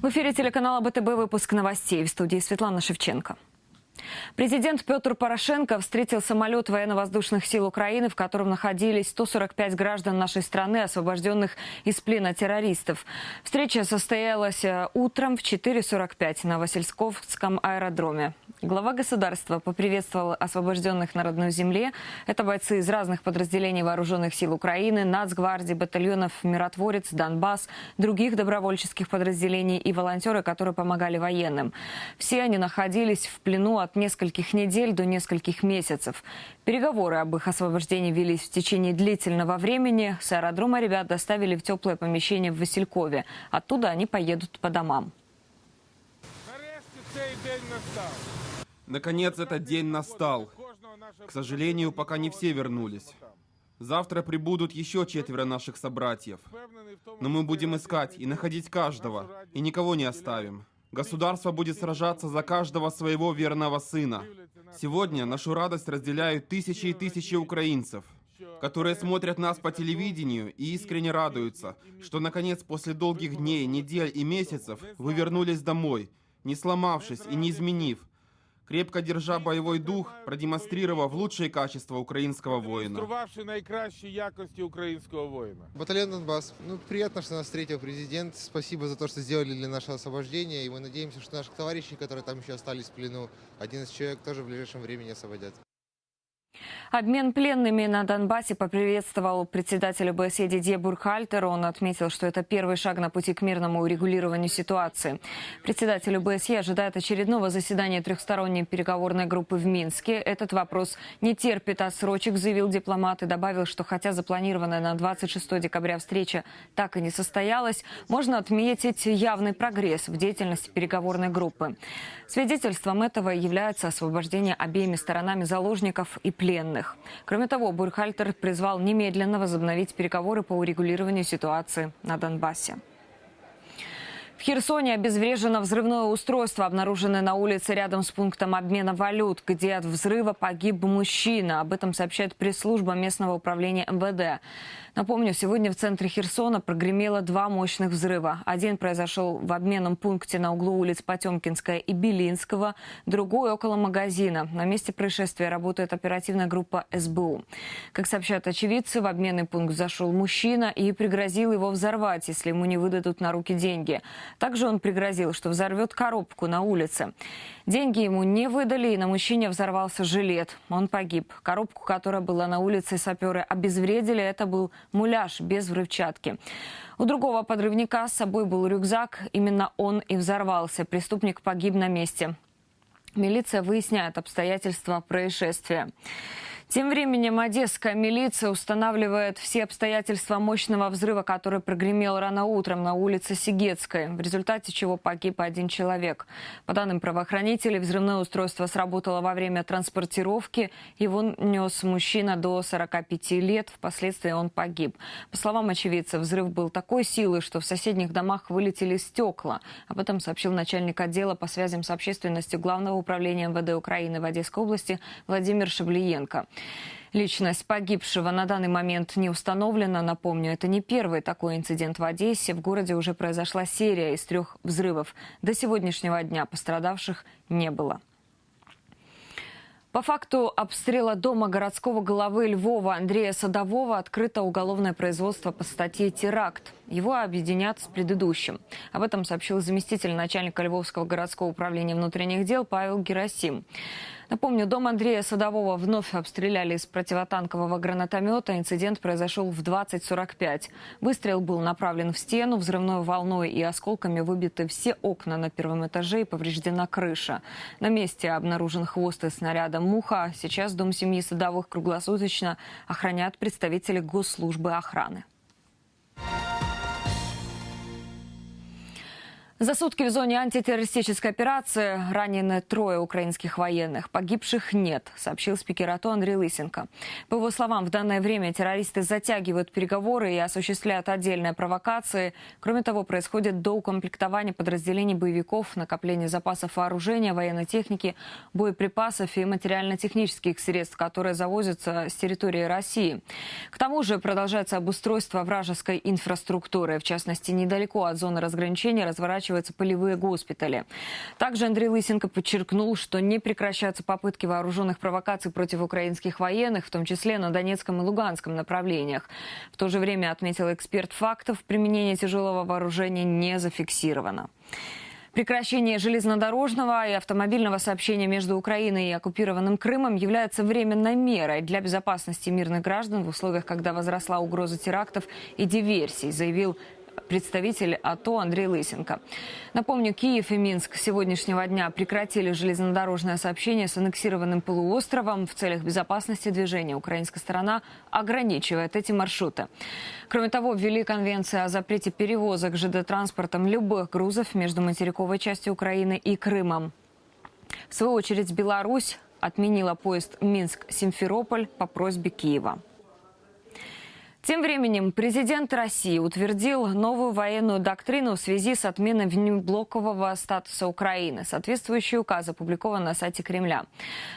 В эфире телеканала БТБ выпуск новостей в студии Светлана Шевченко. Президент Петр Порошенко встретил самолет военно-воздушных сил Украины, в котором находились 145 граждан нашей страны, освобожденных из плена террористов. Встреча состоялась э, утром в 4.45 на Васильковском аэродроме. Глава государства поприветствовал освобожденных на родной земле. Это бойцы из разных подразделений вооруженных сил Украины, нацгвардии, батальонов «Миротворец», «Донбасс», других добровольческих подразделений и волонтеры, которые помогали военным. Все они находились в плену от нескольких недель до нескольких месяцев. Переговоры об их освобождении велись в течение длительного времени. С аэродрома ребят доставили в теплое помещение в Василькове. Оттуда они поедут по домам. Нарешті цей день настав. Наконец этот день настал. К сожалению, пока не все вернулись. Завтра прибудут еще четверо наших собратьев. Но мы будем искать и находить каждого, и никого не оставим. Государство будет сражаться за каждого своего верного сына. Сегодня нашу радость разделяют тысячи и тысячи украинцев, которые смотрят нас по телевидению и искренне радуются, что наконец после долгих дней, недель и месяцев вы вернулись домой, не сломавшись и не изменив, крепко держа боевой дух, продемонстрировав лучшие качества украинского воина. демонструвавши найкращі якості українського воїна. Батальон Донбасс. Ну, приятно, что нас встретил президент. Спасибо за то, что сделали для нашего освобождения. И мы надеемся, что наших товарищей, которые там еще остались в плену, 11 человек, тоже в ближайшем времени освободят. Обмен пленными на Донбассе поприветствовал председатель ОБСЕ Дидье Буркхальтер. Он отметил, что это первый шаг на пути к мирному урегулированию ситуации. Председатель ОБСЕ ожидает очередного заседания трехсторонней переговорной группы в Минске. Этот вопрос не терпит отсрочек, заявил дипломат и добавил, что хотя запланированная на 26 декабря встреча так и не состоялась, можно отметить явный прогресс в деятельности переговорной группы. Свидетельством этого является освобождение обеими сторонами заложников и пленных. Кроме того, Бурхальтер призвал немедленно возобновить переговоры по урегулированию ситуации на Донбассе. В Херсоне обезврежено взрывное устройство, обнаруженное на улице рядом с пунктом обмена валют, где от взрыва погиб мужчина. Об этом сообщает пресс-служба местного управления МВД. Напомню, сегодня в центре Херсона прогремело два мощных взрыва. Один произошел в обменном пункте на углу улиц Потемкинская и Белинского, другой около магазина. На месте происшествия работает оперативная группа СБУ. Как сообщают очевидцы, в обменный пункт зашел мужчина и пригрозил его взорвать, если ему не выдадут на руки деньги. Также он пригрозил, что взорвет коробку на улице. Деньги ему не выдали, и на мужчине взорвался жилет. Он погиб. Коробку, которая была на улице, саперы обезвредили. Это был муляж без взрывчатки. У другого подрывника с собой был рюкзак. Именно он и взорвался. Преступник погиб на месте. Милиция выясняет обстоятельства происшествия. Тем временем одесская милиция устанавливает все обстоятельства мощного взрыва, который прогремел рано утром на улице Сигетской, в результате чего погиб один человек. По данным правоохранителей, взрывное устройство сработало во время транспортировки. Его нес мужчина до 45 лет. Впоследствии он погиб. По словам очевидцев, взрыв был такой силы, что в соседних домах вылетели стекла. Об этом сообщил начальник отдела по связям с общественностью Главного управления МВД Украины в Одесской области Владимир Шаблиенко. Личность погибшего на данный момент не установлена. Напомню, это не первый такой инцидент в Одессе. В городе уже произошла серия из трех взрывов. До сегодняшнего дня пострадавших не было. По факту обстрела дома городского главы Львова Андрея Садового открыто уголовное производство по статье «Теракт». Его объединят с предыдущим. Об этом сообщил заместитель начальника Львовского городского управления внутренних дел Павел Герасим. Напомню, дом Андрея Садового вновь обстреляли из противотанкового гранатомета. Инцидент произошел в 20.45. Выстрел был направлен в стену, взрывной волной и осколками выбиты все окна на первом этаже и повреждена крыша. На месте обнаружен хвост из снаряда «Муха». Сейчас дом семьи Садовых круглосуточно охранят представители госслужбы охраны. За сутки в зоне антитеррористической операции ранены трое украинских военных. Погибших нет, сообщил спикер АТО Андрей Лысенко. По его словам, в данное время террористы затягивают переговоры и осуществляют отдельные провокации. Кроме того, происходит доукомплектование подразделений боевиков, накопление запасов вооружения, военной техники, боеприпасов и материально-технических средств, которые завозятся с территории России. К тому же продолжается обустройство вражеской инфраструктуры. В частности, недалеко от зоны разграничения разворачивается разворачиваются полевые госпитали. Также Андрей Лысенко подчеркнул, что не прекращаются попытки вооруженных провокаций против украинских военных, в том числе на Донецком и Луганском направлениях. В то же время, отметил эксперт, фактов применения тяжелого вооружения не зафиксировано. Прекращение железнодорожного и автомобильного сообщения между Украиной и оккупированным Крымом является временной мерой для безопасности мирных граждан в условиях, когда возросла угроза терактов и диверсий, заявил представитель АТО Андрей Лысенко. Напомню, Киев и Минск сегодняшнего дня прекратили железнодорожное сообщение с аннексированным полуостровом в целях безопасности движения. Украинская сторона ограничивает эти маршруты. Кроме того, ввели конвенцию о запрете перевозок ЖД-транспортом любых грузов между материковой частью Украины и Крымом. В свою очередь, Беларусь отменила поезд Минск-Симферополь по просьбе Киева. Тем временем президент России утвердил новую военную доктрину в связи с отменой внеблокового статуса Украины. Соответствующий указ опубликован на сайте Кремля.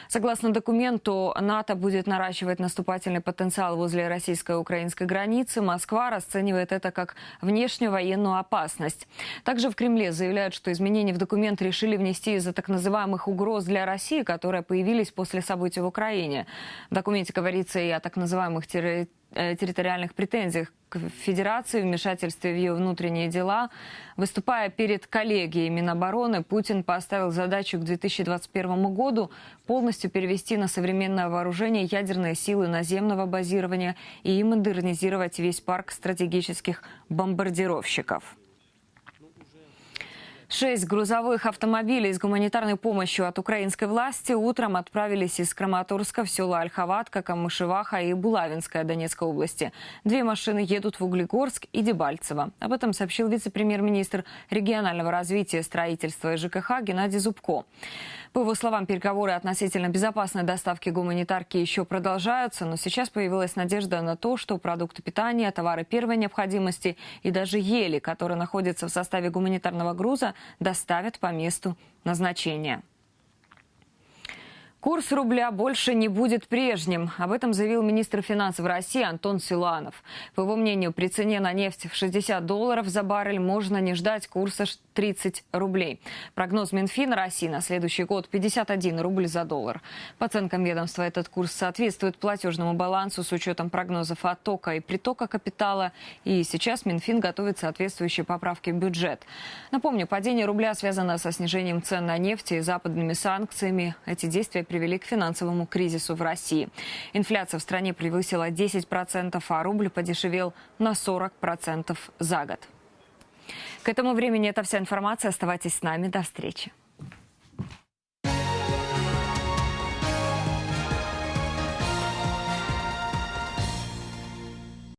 Согласно документу, НАТО будет наращивать наступательный потенциал возле российско-украинской границы. Москва расценивает это как внешнюю военную опасность. Также в Кремле заявляют, что изменения в документ решили внести из-за так называемых угроз для России, которые появились после событий в Украине. В документе говорится и о так называемых террористических территориальных претензиях к Федерации, вмешательстве в ее внутренние дела. Выступая перед коллегией Минобороны, Путин поставил задачу к 2021 году полностью перевести на современное вооружение ядерные силы наземного базирования и модернизировать весь парк стратегических бомбардировщиков. Шесть грузовых автомобилей с гуманитарной помощью от украинской власти утром отправились из Краматорска в села Ольховатка, Камышеваха и Булавинская Донецкой области. Две машины едут в Углегорск и Дебальцево. Об этом сообщил вице-премьер-министр регионального развития, строительства и ЖКХ Геннадий Зубко. По его словам, переговоры относительно безопасной доставки гуманитарки еще продолжаются, но сейчас появилась надежда на то, что продукты питания, товары первой необходимости и даже ели, которые находятся в составе гуманитарного груза, доставят по месту назначения. Курс рубля больше не будет прежним. Об этом заявил министр финансов России Антон Силуанов. По его мнению, при цене на нефть в 60 долларов за баррель можно не ждать курса 30 рублей. Прогноз Минфина России на следующий год 51 рубль за доллар. По оценкам ведомства, этот курс соответствует платежному балансу с учетом прогнозов оттока и притока капитала. И сейчас Минфин готовит соответствующие поправки в бюджет. Напомню, падение рубля связано со снижением цен на нефть и западными санкциями. Эти действия привели к финансовому кризису в России. Инфляция в стране превысила 10%, а рубль подешевел на 40% за год. К этому времени это вся информация. Оставайтесь с нами. До встречи.